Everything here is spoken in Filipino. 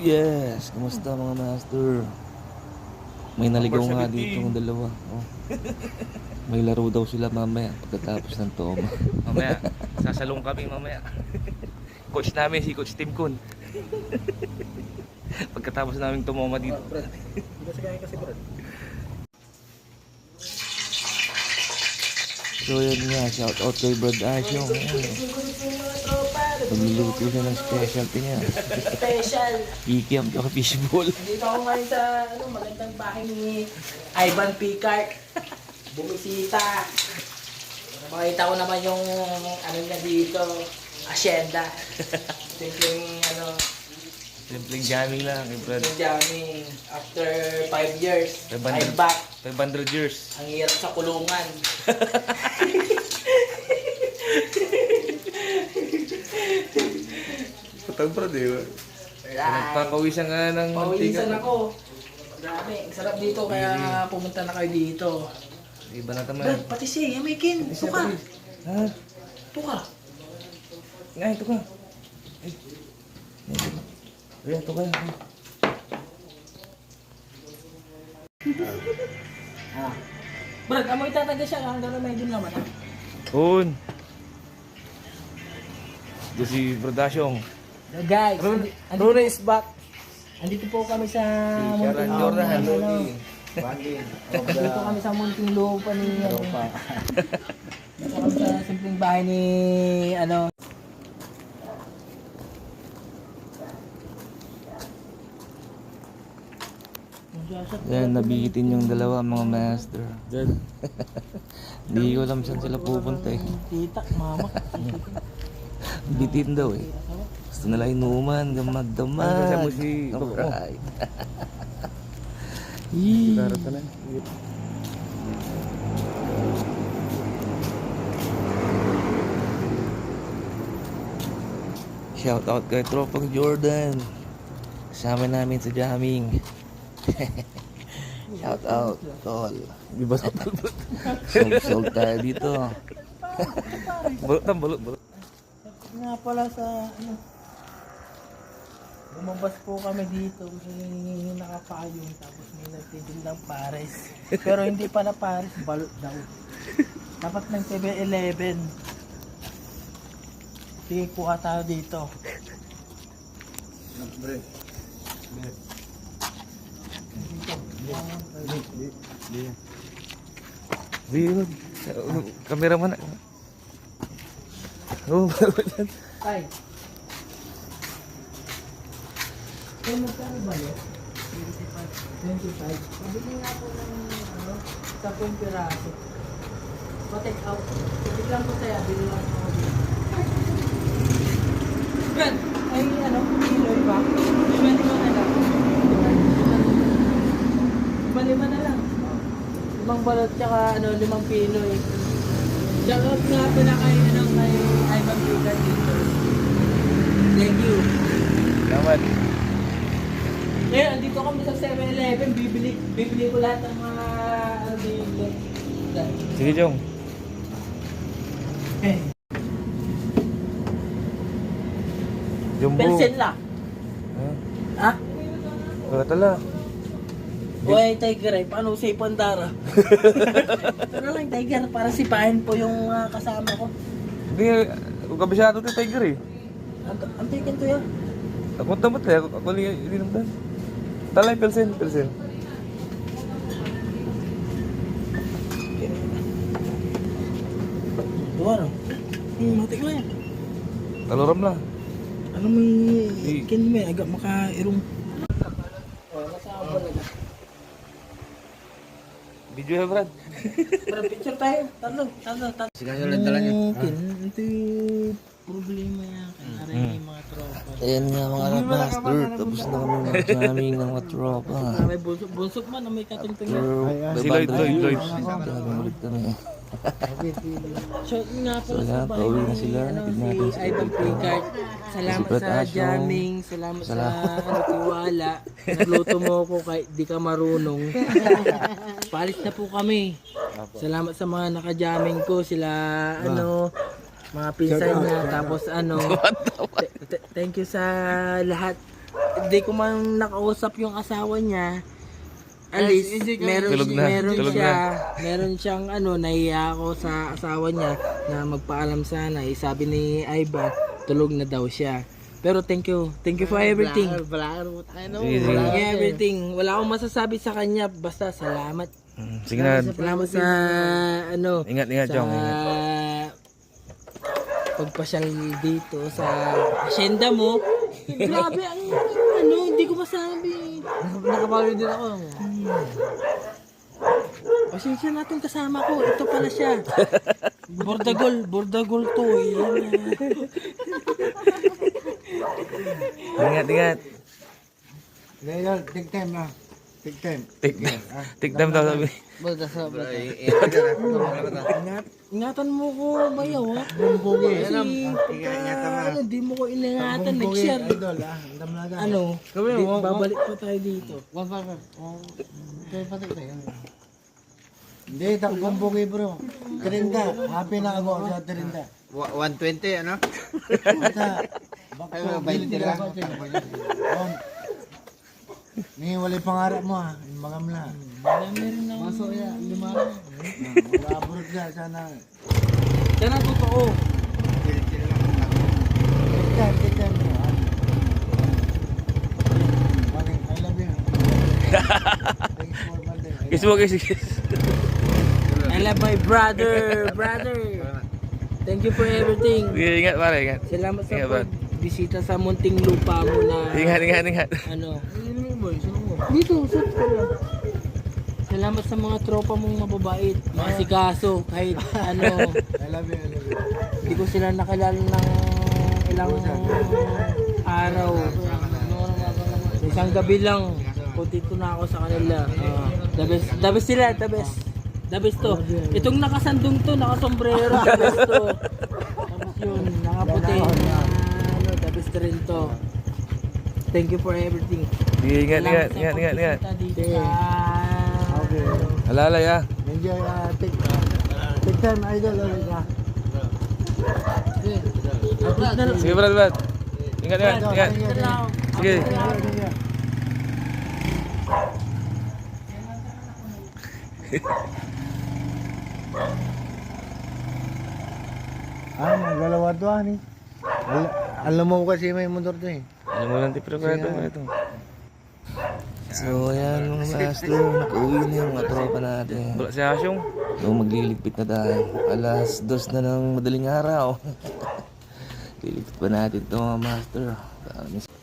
Yes, kumusta mga master? May naligaw nga dito ng dalawa. Oh. May laro daw sila mamaya pagkatapos ng toma. mamaya, sasalong kami mamaya. Coach namin si Coach Tim Kun. pagkatapos namin tumoma dito. So yun nga, shout out kay Brad Asyong. Pagluluto siya ng specialty niya. Special. Kikiam tsaka fishball. Dito ako ngayon sa ano, magandang bahay ni Ivan Picard. Bumisita. Makita ko naman yung ano niya dito, asyenda. Simpleng ano, Simpleng jamming lang Brad. yung jamming. After 5 years, I'm back. 500 years. Ang hirap sa kulungan. Putang Brad eh. Right. Nagpapawisan ka na ng Pawisan ako. Grabe, ang sarap dito kaya pumunta na kayo dito. Iba na naman. Brad, pati si Yamikin. Ito ka. Ha? Ito ka. Nga, ito ka. Ay. Ito ka. Ah. Brad, amoy tataga siya hanggang na medyo naman ha. Un. Ito si Bradasyong. Uh, guys, andito, Rona is back. andito po kami sa Sharon munting Jordan. ano, Andito kami sa munting lupa ni ano. Dito kami sa simpleng bahay ni ano. Yan, nabitin yung dalawa mga master. Hindi ko alam saan sila pupunta eh. Tita, mama. Bitin daw eh. Gusto nila inuman, gamag-damag. Ano mo si Bob? Alright. Yee. Shout out kay Tropang Jordan. Kasama namin sa jamming. Shout out, tol. Di ba sa Sold tayo dito. bulot na, bulot, bulot. Nga pala sa ano. Lumabas po kami dito, may nakapayong tapos may nagtitindang pares. Pero hindi pala pares, balot daw. Dapat ng 7-Eleven. Sige, kuha tayo dito. Di, kameraman na. Oh, Ay. Kaya magkano ba yun? 25. 25. Pabili nga po ng ano, 10 piraso. Pa-take out. Sige lang po tayo, bili lang dito. Brad, ay ano, kiloy ba? Lima-lima na lang. Lima-lima na lang. Limang balot tsaka ano, limang piloy. Shoutout nga pala kay, ano, kay Ivan Pigan dito. Thank you. Salamat. Eh, andito kami sa 7-Eleven, bibili, bibili ko lahat ng mga, ano dito. Sige, Jong. Eh, Jumbo. Bensin lang. Ha? Wala tala. Uy, Tiger eh, paano si Pandara? ano lang, Tiger, para sipahin po yung mga kasama ko. Hindi, kung kabisado ito, Tiger eh. Ang- Ang ticket to yan. Ako tamat eh, ako, ako li, hindi naman. Talay, pelsen, pelsen. Ito ano? Hmm, matik lang yan. Taloram lang. Ano may, Di- kin may agak makairong. Oh? Video ya, Brad. Picture tayo. Tatlo, tatlo, tatlo. Sige, lang niya. Mungkin, ito problema yan. Kaya rin. Ayan nga mga master, tapos na kami mag-jamming ng mga tropa. Ah, may bulsok, bulsok man, may katingting yan. Pero, Si Lloyd, Lloyd, Lloyd. Jamming ulit kami. So, nga So, bahay pauwi na ni, sila. ano, Tignan si natin si Ivan Picard. Salamat sa jamming, salamat sa ano, tiwala. Nagluto mo ako kahit di ka marunong. Palit na po kami. Salamat sa mga naka-jamming ko, sila ano, mga pinsan niya, tapos ano, th- th- thank you sa lahat. hindi ko man nakausap yung asawa niya. Alis, meron, Tulog na, meron tulog siya, meron siyang ano, nahiya ako sa asawa niya na magpaalam sana. Eh, sabi ni Ivan, tulog na daw siya. Pero thank you, thank you for everything. Sige, sige. Thank you everything. Wala akong masasabi sa kanya, basta salamat. Mm, Sige na. Salamat sa ano, Ingat, ingat, sa Chong. Pagpasyal dito sa asyenda mo. Grabe ang ano, hindi ko masabi. Nakapalo din ako. Pasensya natin kasama ko. Ito pala siya. Bordagol. Bordagol to eh. Ingat, ingat. Ngayon, take time na. Take time. Take time. Take time daw sabi. Ingat, ingatan mo ko bayaw ha. Bumbugi. Kasi pagka ano, di mo ko iningatan next year. Idol, ah. Ang dami na Ano, di, babalik pa tayo dito. Hindi, tak bumbugi bro. Terinda. Happy na ako sa terinda. 120 ano? Basta, bakto, bilid nila ako. Ni wala pangarap mo ha. Yung mga mla. Wala meron na. Maso ya, lima. Wala abroad ka. Sana. Yan ang totoo. Ah. Maning, I love you. Thanks for Monday. Kiss mo, kiss, kiss. I love my brother, brother. Thank you for everything. Sige, ingat pare, ingat. Salamat sa Ingat, pagbisita sa munting lupa mo na Ingat, ingat, ingat. ano. Dito, sa lang. Salamat sa mga tropa mong mababait, mga sikaso, kahit ano, I love you, I love you. hindi ko sila nakilala ng ilang araw. Isang gabi lang, puntito na ako sa kanila. Ah, the best, the best sila, the best. The best to. Itong nakasandong to, nakasombrero, the best to. Tapos yun, nakaputi. na ano, the best rin to. Thank you for everything. Sige, ingat, ingat, Salamat sa ingat, ingat, ingat. pagbisita dito sa- Okay. Alalay ah. Enjoy, uh, take, take time, idol. ulit, ah. Upload na lang. Sige, Brad, Brad. Ingat, ingat, ingat. Upload na lang. Sige. Upload na lang. Sige. Ah, magalawa to ani. Al- alam mo kasi may motor to eh. Ano mo lang tipre pa ito, ito. So, ayan mga master. Nakauwi na yung mga tropa natin. Wala si Asyong. So, magliligpit na tayo. Alas dos na ng madaling araw. Liligpit pa natin ito mga master. Promise.